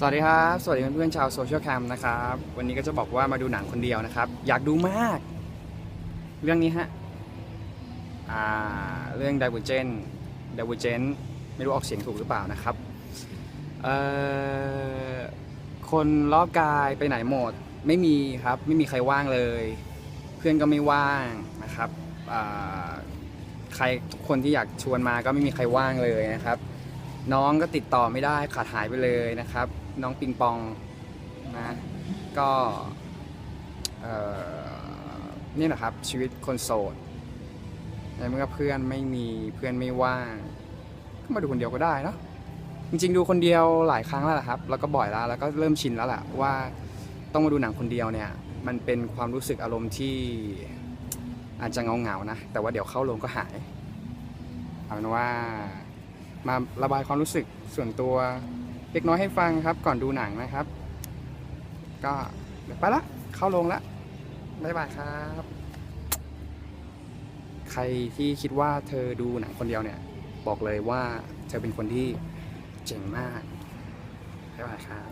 สวัสดีครับ สวัสดีเพื่อนๆชาวโซเชียลแคมนะครับ วันนี้ก็จะบอกว่ามาดูหนังคนเดียวนะครับ อยากดูมาก เรื่องนี้ฮะ อ่า เรื่อง Divergent Divergent ไม่รู้ออกเสียงถูกหรือเปล่านะครับ เอ่อ คนรอบกายไปไหนหมด ไม่มีครับ ไม่มีใครว่างเลย เพื่อนก็ไม่ว่างนะครับ อ่า ใครคนที่อยากชวนมาก็ไม่มีใครว่างเลยนะครับ น้องก็ติดต่อไม่ได้ขาดหายไปเลยนะครับ น้องปิงปองนะก็เนี่แหละครับชีวิตคนโสดในเมื่อเพื่อนไม่มีเพื่อนไม่ว่างก็มาดูคนเดียวก็ได้เนะจริงๆดูคนเดียวหลายครั้งแล้วละครับ แล้วก็บ่อยแล้วแล้วก็เริ่มชินแล้วแหละว่าต้องมาดูหนังคนเดียวเนี่ย มันเป็นความรู้สึกอารมณ์ที่อาจจะเงาๆนะ แต่ว่าเดี๋ยวเข้าโรงก็หายเอาเป็นว่า มาระบายความรู้สึกส่วนตัวเล็กน้อยให้ฟังครับ ก่อนดูหนังนะครับ ก็เดี๋ยวไปละ เข้าโรงละบ๊ายบายครับ ใครที่คิดว่าเธอดูหนังคนเดียวเนี่ย บอกเลยว่าเธอเป็นคนที่เจ๋งมากบ๊ายบายครับ